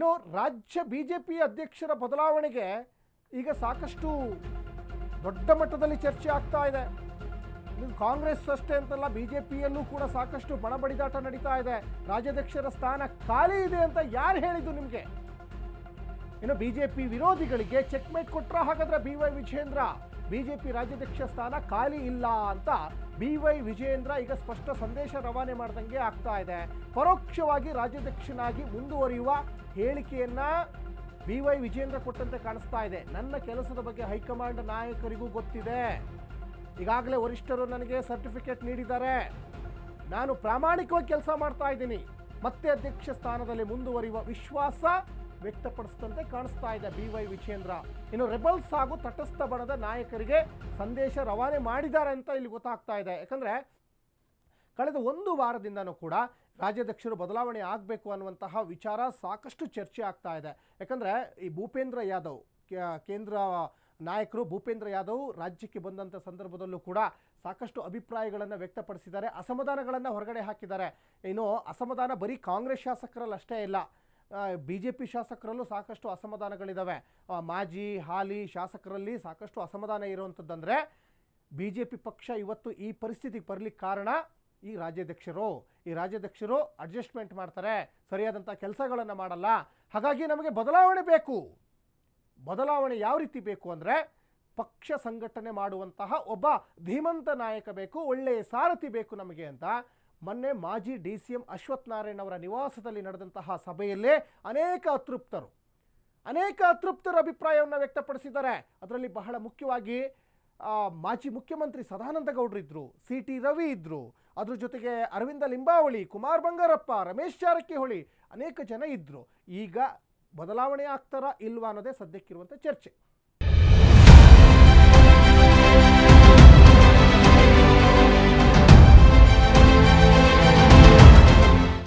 ಇನ್ನು ರಾಜ್ಯ B J P ಅಧ್ಯಕ್ಷರ ಬದಲಾವಣೆಗೆ ಈಗ ಸಾಕಷ್ಟು ದೊಡ್ಡ ಮಟ್ಟದಲ್ಲಿ ಚರ್ಚೆ ಆಗ್ತಾ ಇದೆ. ಕಾಂಗ್ರೆಸ್ ಅಷ್ಟೇ ಅಂತಲ್ಲ ಬಿ ಜೆ ಪಿಯಲ್ಲೂ ಕೂಡ ಸಾಕಷ್ಟು ಬಣಬಡಿದಾಟ ನಡೀತಾ ಇದೆ. ರಾಜ್ಯಾಧ್ಯಕ್ಷರ ಸ್ಥಾನ ಖಾಲಿ ಇದೆ ಅಂತ ಯಾರು ಹೇಳಿದ್ದು ನಿಮಗೆ? ಇನ್ನು ಬಿಜೆಪಿ ವಿರೋಧಿಗಳಿಗೆ ಚೆಕ್ಮೇಟ್ ಕೊಟ್ರ ಹಾಗಾದ್ರೆ ಬಿ ವೈ ವಿಜೇಂದ್ರ ಬಿಜೆಪಿ ರಾಜ್ಯಾಧ್ಯಕ್ಷ ಸ್ಥಾನ ಖಾಲಿ ಇಲ್ಲ ಅಂತ ಬಿ ವೈ ವಿಜೇಂದ್ರ ಈಗ ಸ್ಪಷ್ಟ ಸಂದೇಶ ರವಾನೆ ಮಾಡ್ದಂಗೆ ಆಗ್ತಾ ಇದೆ. ಪರೋಕ್ಷವಾಗಿ ರಾಜ್ಯಾಧ್ಯಕ್ಷನಾಗಿ ಮುಂದುವರಿಯುವ ಹೇಳಿಕೆಯನ್ನ ಬಿ ವೈ ವಿಜೇಂದ್ರ ಕೊಟ್ಟಂತೆ ಕಾಣಿಸ್ತಾ ಇದೆ. ನನ್ನ ಕೆಲಸದ ಬಗ್ಗೆ ಹೈಕಮಾಂಡ್ ನಾಯಕರಿಗೂ ಗೊತ್ತಿದೆ. ಈಗಾಗಲೇ ವರಿಷ್ಠರು ನನಗೆ ಸರ್ಟಿಫಿಕೇಟ್ ನೀಡಿದ್ದಾರೆ. ನಾನು ಪ್ರಾಮಾಣಿಕವಾಗಿ ಕೆಲಸ ಮಾಡ್ತಾ ಇದ್ದೀನಿ. ಮತ್ತೆ ಅಧ್ಯಕ್ಷ ಸ್ಥಾನದಲ್ಲಿ ಮುಂದುವರಿಯುವ ವಿಶ್ವಾಸ ವ್ಯಕ್ತಪಡಿಸಿದಂತೆ ಕಾಣಿಸ್ತಾ ಇದೆ ಬಿ ವೈ ವಿಜೇಂದ್ರ ಇನ್ನು ರೆಬಲ್ಸ್ ಹಾಗೂ ತಟಸ್ಥ ಬಣದ ನಾಯಕರಿಗೆ ಸಂದೇಶ ರವಾನೆ ಮಾಡಿದ್ದಾರೆ ಅಂತ ಇಲ್ಲಿ ಗೊತ್ತಾಗ್ತಾ ಇದೆ. ಯಾಕಂದ್ರೆ ಕಳೆದ ಒಂದು ವಾರದಿಂದನೂ ಕೂಡ ರಾಜ್ಯಾಧ್ಯಕ್ಷರು ಬದಲಾವಣೆ ಆಗಬೇಕು ಅನ್ನುವಂತಹ ವಿಚಾರ ಸಾಕಷ್ಟು ಚರ್ಚೆ ಆಗ್ತಾ ಇದೆ. ಯಾಕಂದರೆ ಈ ಭೂಪೇಂದ್ರ ಯಾದವ್ ಕೇಂದ್ರ ನಾಯಕರು ಭೂಪೇಂದ್ರ ಯಾದವ್ ರಾಜ್ಯಕ್ಕೆ ಬಂದಂಥ ಸಂದರ್ಭದಲ್ಲೂ ಕೂಡ ಸಾಕಷ್ಟು ಅಭಿಪ್ರಾಯಗಳನ್ನು ವ್ಯಕ್ತಪಡಿಸಿದ್ದಾರೆ. ಅಸಮಾಧಾನಗಳನ್ನು ಹೊರಗಡೆ ಹಾಕಿದ್ದಾರೆ. ಇನ್ನು ಅಸಮಾಧಾನ ಬರೀ ಕಾಂಗ್ರೆಸ್ ಶಾಸಕರಲ್ಲಿ, ಅಷ್ಟೇ ಇಲ್ಲ. ಬಿ ಜೆ ಪಿ ಶಾಸಕರಲ್ಲೂ ಸಾಕಷ್ಟು ಅಸಮಾಧಾನಗಳಿದ್ದಾವೆ ಮಾಜಿ, ಹಾಲಿ ಶಾಸಕರಲ್ಲಿ ಸಾಕಷ್ಟು ಅಸಮಾಧಾನ ಇರುವಂಥದ್ದಂದರೆ ಬಿ ಜೆ ಪಿ ಪಕ್ಷ ಇವತ್ತು ಈ ಪರಿಸ್ಥಿತಿಗೆ ಬರಲಿಕ್ಕೆ ಕಾರಣ ಈ ರಾಜ್ಯಾಧ್ಯಕ್ಷರು. ಈ ರಾಜ್ಯಾಧ್ಯಕ್ಷರು ಅಡ್ಜಸ್ಟ್ಮೆಂಟ್ ಮಾಡ್ತಾರೆ. ಸರಿಯಾದಂಥ ಕೆಲಸಗಳನ್ನು ಮಾಡಲ್ಲ. ಹಾಗಾಗಿ ನಮಗೆ ಬದಲಾವಣೆ ಬೇಕು. ಬದಲಾವಣೆ ಯಾವ ರೀತಿ ಬೇಕು ಅಂದರೆ ಪಕ್ಷ ಸಂಘಟನೆ ಮಾಡುವಂತಹ ಒಬ್ಬ ಧೀಮಂತ ನಾಯಕ ಬೇಕು, ಒಳ್ಳೆಯ ಸಾರಥಿ ಬೇಕು ನಮಗೆ ಅಂತ ಮೊನ್ನೆ ಮಾಜಿ D C M Ashwath Narayan ಅವರ ನಿವಾಸದಲ್ಲಿ ನಡೆದಂತಹ ಸಭೆಯಲ್ಲೇ ಅನೇಕ ಅತೃಪ್ತರು, ಅನೇಕ ಅತೃಪ್ತರ ಅಭಿಪ್ರಾಯವನ್ನು ವ್ಯಕ್ತಪಡಿಸಿದ್ದಾರೆ. ಅದರಲ್ಲಿ ಬಹಳ ಮುಖ್ಯವಾಗಿ ಮಾಜಿ ಮುಖ್ಯಮಂತ್ರಿ ಸದಾನಂದ ಗೌಡ್ರು ಇದ್ರು, ಸಿ ಟಿ ರವಿ ಇದ್ದರು ಅದ್ರ ಜೊತೆಗೆ ಅರವಿಂದ ಲಿಂಬಾವಳಿ, ಕುಮಾರ್ ಬಂಗಾರಪ್ಪ, ರಮೇಶ್ ಜಾರಕಿಹೊಳಿ ಅನೇಕ ಜನ ಇದ್ದರು ಈಗ ಬದಲಾವಣೆ ಆಗ್ತಾರಾ ಇಲ್ವಾ ಅನ್ನೋದೇ ಸದ್ಯಕ್ಕಿರುವಂಥ ಚರ್ಚೆ.